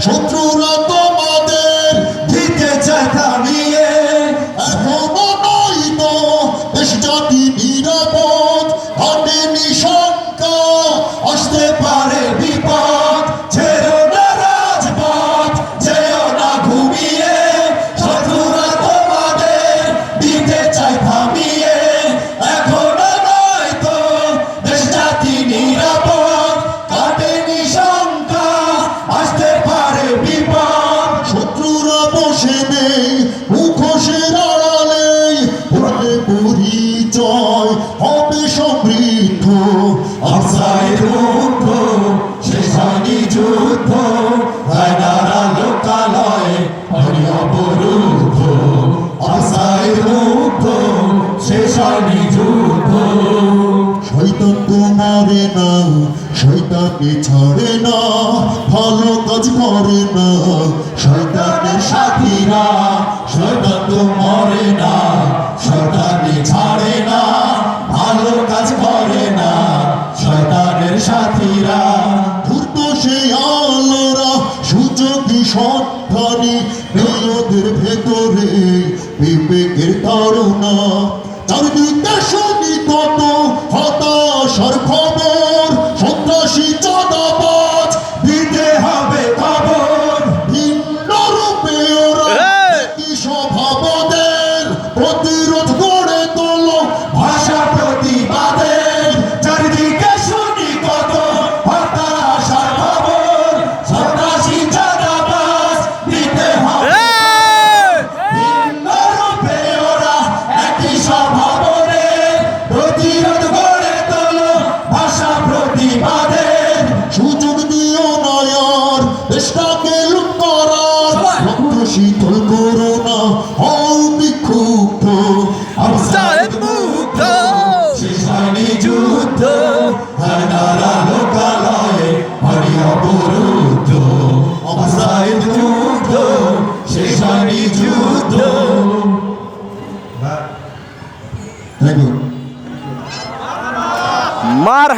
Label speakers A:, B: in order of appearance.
A: শত্রুরা আসায় মুগ্ধ শেষ হয়নি যুদ্ধ, রায়নারা লোকালয়ে হরি অবরুদ্ধ আসায় মুগ্ধ শেষ হয়নি যুদ্ধ শৈতান তো মারে না শৈতানকে ছাড়ে না ভালো কাজ করে না সাথীরা। ধূর্ত সে আলোরা সুযোগী সন্ধানী নেই ওদের ভেতরে বিবেকের তাড়না। চারিদিকে শুনি কত হতাশার দেশটাকে লুপ্ত রক্ত শীতল করো না। হও বিক্ষুব্ধ। শিশানি যুদ্ধ। হানারা লোকালয়ে হরি অবরুদ্ধ। অবসায়িত যুদ্ধ। শিশানি যুদ্ধ। মার